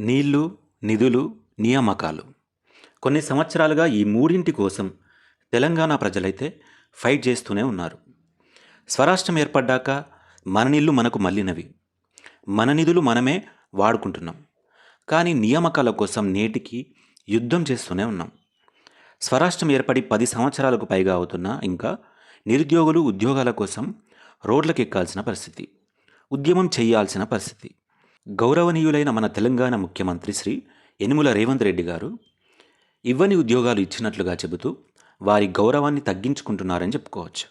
నీళ్ళు నిధులు నియామకాలు. కొన్ని సంవత్సరాలుగా ఈ మూడింటి కోసం తెలంగాణ ప్రజలైతే ఫైట్ చేస్తూనే ఉన్నారు. స్వరాష్ట్రం ఏర్పడ్డాక మన నీళ్ళు మనకు మళ్ళినవి. మన నిధులు మనమే వాడుకుంటున్నాం. కానీ నియామకాల కోసం నేటికి యుద్ధం చేస్తూనే ఉన్నాం. స్వరాష్ట్రం ఏర్పడి పది సంవత్సరాలకు పైగా అవుతున్నా ఇంకా నిరుద్యోగులు ఉద్యోగాల కోసం రోడ్లకు ఎక్కాల్సిన పరిస్థితి ఉద్యమం చేయాల్సిన పరిస్థితి. గౌరవనీయులైన మన తెలంగాణ ముఖ్యమంత్రి శ్రీ యనుమల రేవంత్ రెడ్డి గారు ఇవ్వని ఉద్యోగాలు ఇచ్చినట్లుగా చెబుతూ వారి గౌరవాన్ని తగ్గించుకుంటున్నారని చెప్పుకోవచ్చు.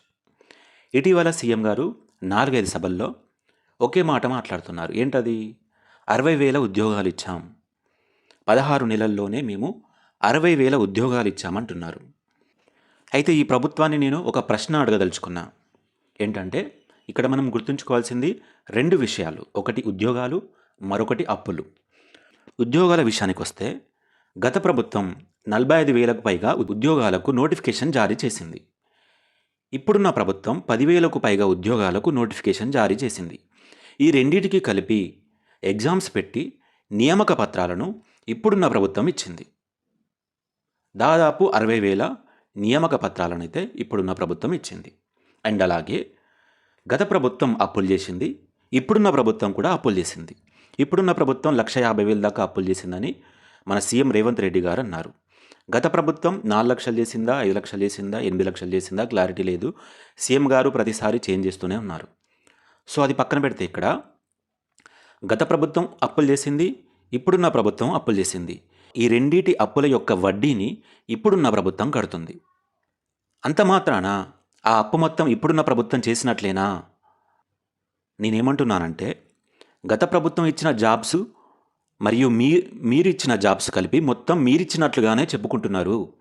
ఇటీవల సీఎం గారు నాలుగైదు సభల్లో ఒకే మాట మాట్లాడుతున్నారు. ఏంటది? అరవై వేల ఉద్యోగాలు ఇచ్చాం. పదహారు నెలల్లోనే మేము అరవై వేల ఉద్యోగాలు ఇచ్చామంటున్నారు. అయితే ఈ ప్రభుత్వాన్ని నేను ఒక ప్రశ్న అడగదలుచుకున్నా. ఏంటంటే ఇక్కడ మనం గుర్తుంచుకోవాల్సింది రెండు విషయాలు. ఒకటి ఉద్యోగాలు మరొకటి అప్పులు. ఉద్యోగాల విషయానికి వస్తే గత ప్రభుత్వం నలభై ఐదు వేలకు పైగా ఉద్యోగాలకు నోటిఫికేషన్ జారీ చేసింది. ఇప్పుడున్న ప్రభుత్వం పదివేలకు పైగా ఉద్యోగాలకు నోటిఫికేషన్ జారీ చేసింది. ఈ రెండింటికి కలిపి ఎగ్జామ్స్ పెట్టి నియామక పత్రాలను ఇప్పుడున్న ప్రభుత్వం ఇచ్చింది. దాదాపు అరవై వేల నియామక పత్రాలను అయితే ఇప్పుడున్న ప్రభుత్వం ఇచ్చింది. అండ్ అలాగే గత ప్రభుత్వం అప్పులు చేసింది ఇప్పుడున్న ప్రభుత్వం కూడా అప్పులు చేసింది. ఇప్పుడున్న ప్రభుత్వం లక్ష యాభై వేల దాకా అప్పులు చేసిందని మన సీఎం రేవంత్ రెడ్డి గారు అన్నారు. గత ప్రభుత్వం నాలుగు లక్షలు చేసిందా ఐదు లక్షలు చేసిందా ఎనిమిది లక్షలు చేసిందా క్లారిటీ లేదు. సీఎం గారు ప్రతిసారి చేంజ్ చేస్తూనే ఉన్నారు. సో అది పక్కన పెడితే ఇక్కడ గత ప్రభుత్వం అప్పులు చేసింది ఇప్పుడున్న ప్రభుత్వం అప్పులు చేసింది. ఈ రెండింటి అప్పుల యొక్క వడ్డీని ఇప్పుడున్న ప్రభుత్వం కడుతుంది. అంత మాత్రాన ఆ అప్పు మొత్తం ఇప్పుడున్న ప్రభుత్వం చేసినట్లేనా? నేనేమంటున్నానంటే గత ప్రభుత్వం ఇచ్చిన జాబ్స్ మరియు మీ మీరిచ్చిన జాబ్స్ కలిపి మొత్తం మీరిచ్చినట్లుగానే చెప్పుకుంటున్నారు.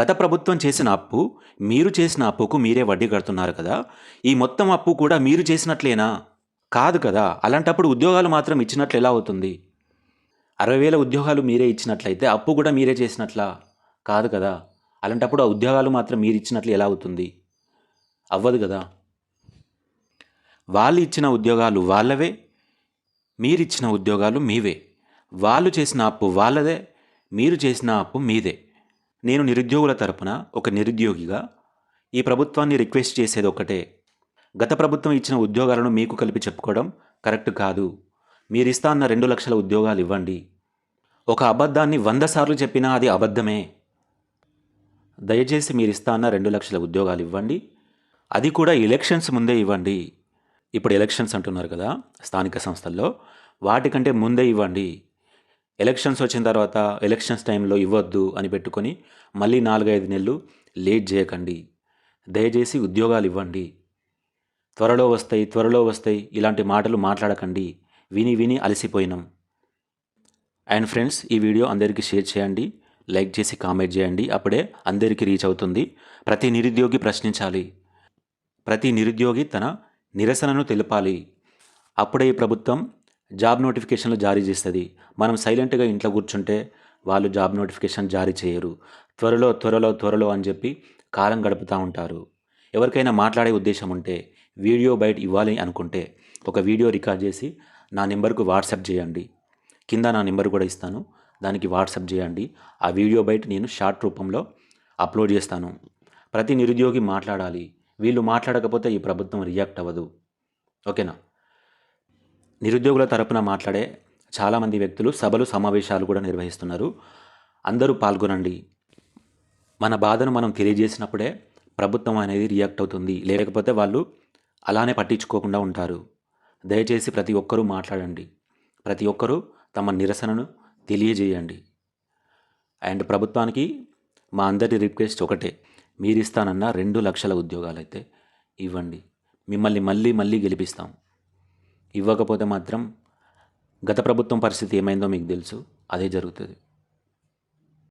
గత ప్రభుత్వం చేసిన అప్పు మీరు చేసిన అప్పుకు మీరే వడ్డీ కడుతున్నారు కదా. ఈ మొత్తం అప్పు కూడా మీరు చేసినట్లేనా? కాదు కదా. అలాంటప్పుడు ఉద్యోగాలు మాత్రం ఇచ్చినట్లు ఎలా అవుతుంది? అరవై వేల ఉద్యోగాలు మీరే ఇచ్చినట్లయితే అప్పు కూడా మీరే చేసినట్లా? కాదు కదా. అలాంటప్పుడు ఆ ఉద్యోగాలు మాత్రం మీరు ఇచ్చినట్లు ఎలా అవుతుంది? అవ్వదు కదా. వాళ్ళు ఇచ్చిన ఉద్యోగాలు వాళ్ళవే మీరిచ్చిన ఉద్యోగాలు మీవే. వాళ్ళు చేసిన అప్పు వాళ్ళదే మీరు చేసిన అప్పు మీదే. నేను నిరుద్యోగుల తరపున ఒక నిరుద్యోగిగా ఈ ప్రభుత్వాన్ని రిక్వెస్ట్ చేసేది ఒకటే గత ప్రభుత్వం ఇచ్చిన ఉద్యోగాలను మీకు కలిపి చెప్పుకోవడం కరెక్ట్ కాదు. మీరు అన్న రెండు లక్షల ఉద్యోగాలు ఇవ్వండి. ఒక అబద్ధాన్ని వంద సార్లు చెప్పినా అది అబద్ధమే. దయచేసి మీరు ఇస్తా అన్న రెండు లక్షల ఉద్యోగాలు ఇవ్వండి. అది కూడా ఎలక్షన్స్ ముందే ఇవ్వండి. ఇప్పుడు ఎలక్షన్స్ అంటున్నారు కదా స్థానిక సంస్థల్లో. వాటికంటే ముందే ఇవ్వండి. ఎలక్షన్స్ వచ్చిన తర్వాత ఎలక్షన్స్ టైంలో ఇవ్వద్దు అని పెట్టుకొని మళ్ళీ నాలుగైదు నెలలు లేట్ చేయకండి. దయచేసి ఉద్యోగాలు ఇవ్వండి. త్వరలో వస్తాయి త్వరలో వస్తాయి ఇలాంటి మాటలు మాట్లాడకండి. విని విని అలసిపోయినాం. అండ్ ఫ్రెండ్స్ ఈ వీడియో అందరికీ షేర్ చేయండి. లైక్ చేసి కామెంట్ చేయండి. అప్పుడే అందరికీ రీచ్ అవుతుంది. ప్రతి నిరుద్యోగి ప్రశ్నించాలి. ప్రతి నిరుద్యోగి తన నిరసనను తెలపాలి. అప్పుడే ఈ ప్రభుత్వం జాబ్ నోటిఫికేషన్లు జారీ చేస్తుంది. మనం సైలెంట్గా ఇంట్లో కూర్చుంటే వాళ్ళు జాబ్ నోటిఫికేషన్ జారీ చేయరు. త్వరలో త్వరలో త్వరలో అని చెప్పి కాలం గడుపుతూ ఉంటారు. ఎవరికైనా మాట్లాడే ఉద్దేశం ఉంటే వీడియో బయట ఇవ్వాలి అనుకుంటే ఒక వీడియో రికార్డ్ చేసి నా నెంబర్కు వాట్సాప్ చేయండి. కింద నా నెంబర్ కూడా ఇస్తాను. దానికి వాట్సాప్ చేయండి. ఆ వీడియో బయట నేను షార్ట్ రూపంలో అప్లోడ్ చేస్తాను. ప్రతి నిరుద్యోగి మాట్లాడాలి. వీళ్ళు మాట్లాడకపోతే ఈ ప్రభుత్వం రియాక్ట్ అవ్వదు. ఓకేనా? నిరుద్యోగుల తరపున మాట్లాడే చాలామంది వ్యక్తులు సభలు సమావేశాలు కూడా నిర్వహిస్తున్నారు. అందరూ పాల్గొనండి. మన బాధను మనం తెలియజేసినప్పుడే ప్రభుత్వం అనేది రియాక్ట్ అవుతుంది. లేకపోతే వాళ్ళు అలానే పట్టించుకోకుండా ఉంటారు. దయచేసి ప్రతి ఒక్కరూ మాట్లాడండి. ప్రతి ఒక్కరూ తమ నిరసనను తెలియజేయండి. అండ్ ప్రభుత్వానికి మా అందరి రిక్వెస్ట్ ఒకటే. మీరిస్తానన్న రెండు లక్షల ఉద్యోగాలు అయితే ఇవ్వండి. మిమ్మల్ని మళ్ళీ మళ్ళీ గెలిపిస్తాం. ఇవ్వకపోతే మాత్రం గత ప్రభుత్వం పరిస్థితి ఏమైందో మీకు తెలుసు. అదే జరుగుతుంది.